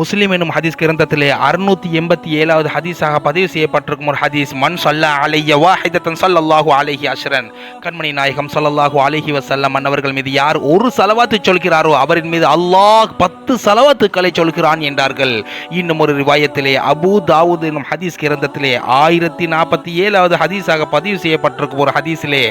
முஸ்லீம் எனும் ஹதீஸ் கிரந்தத்திலே அறுநூத்தி எண்பத்தி ஏழாவது ஹதீஸாக பதிவு செய்யப்பட்டிருக்கும் ஒரு ஹதீஸ் மண் சல்லா அலைய வாஹிதத்தன் சல்லல்லாஹு அலைஹி அஷ்ரன். கண்மணி நாயகம் சல்லல்லாஹு அலைஹி வசல்லம் அன்னவர்கள் மீது யார் ஒரு சலவாத்து சொல்கிறாரோ அவரின் மீது அல்லாஹ் பத்து சலவாத்துக்களை சொல்கிறான் என்றார்கள். இன்னும் ஒரு ரிவாயத்திலே அபூ தாவூத் என்னும் ஹதீஸ் கிரந்தத்திலே ஆயிரத்தி நாற்பத்தி ஏழாவது ஹதீஸாக பதிவு செய்யப்பட்டிருக்கும் ஒரு ஹதீஸிலே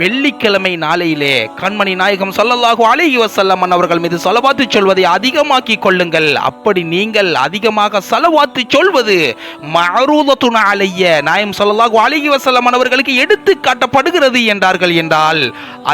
வெள்ளிக்கிழமை நாளையிலே கண்மணி நாயகம் ஸல்லல்லாஹு அலைஹி வஸல்லம் அவர்கள் மீது சலவாத்து சொல்வதை அதிகமாக்கி கொள்ளுங்கள். அப்படி நீங்கள் அதிகமாக சலவாத்து சொல்வது மஅரூதத்துன அலைய. நாயம் ஸல்லல்லாஹு அலைஹி வஸல்லம் அவர்களுக்கு எடுத்து காட்டப்படுகிறது என்றார்கள் என்றால்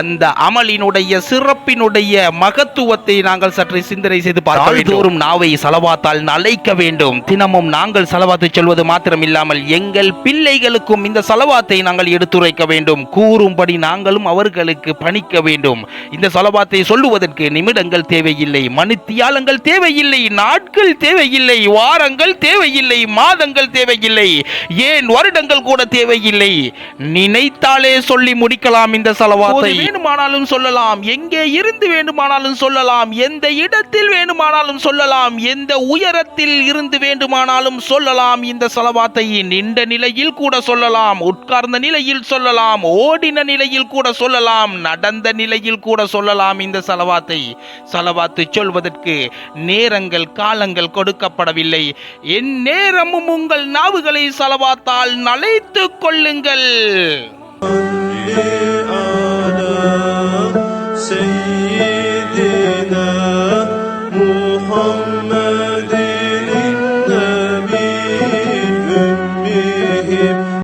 அந்த அமலினுடைய சிறப்பினுடைய மகத்துவத்தை நாங்கள் சற்று சிந்தனை செய்து பார்க்க வேண்டும் நாவை சலவாத்தால் நலைக்க வேண்டும். தினமும் நாங்கள் சலவாத்து சொல்வது மாத்திரம் இல்லாமல் எங்கள் பிள்ளைகளுக்கும் இந்த சலவாத்தை நாங்கள் எடுத்துரைக்க வேண்டும். கூறும்படி நாங்களும் அவர்களுக்கு பணிக்க வேண்டும். இந்த சலவாத்தை சொல்லுவதற்கு நிமிடங்கள் தேவையில்லை. மணித்தியாலங்கள் தேவையில்லை. நாட்கள் தேவையில்லை. வாரங்கள் தேவையில்லை. மாதங்கள் தேவையில்லை. ஏன் வருடங்கள் கூட தேவையில்லை. நினைத்தாலே சொல்லி முடிக்கலாம் இந்த சலவாத்தை. வேண்டுமானாலும் சொல்லலாம். எங்கே இருந்து வேண்டுமானாலும் சொல்லலாம். எந்த இடத்தில் வேண்டுமானாலும் சொல்லலாம். எந்த உயரத்தில் இருந்து வேண்டுமானாலும் சொல்லலாம். இந்த சலவாத்தை நின்ற நிலையில் கூட சொல்லலாம். உட்கார்ந்த நிலையில் சொல்லலாம். ஓடின நிலையில் கூட சொல்லலாம் நடந்த நிலையில் கூட சொல்லலாம் இந்த செலவாத்தை. செலவாத்து சொல்வதற்கு நேரங்கள் காலங்கள் கொடுக்கப்படவில்லை. என் நேரமும் உங்கள் நாவுகளை செலவாத்தால் நலைத்து கொள்ளுங்கள்.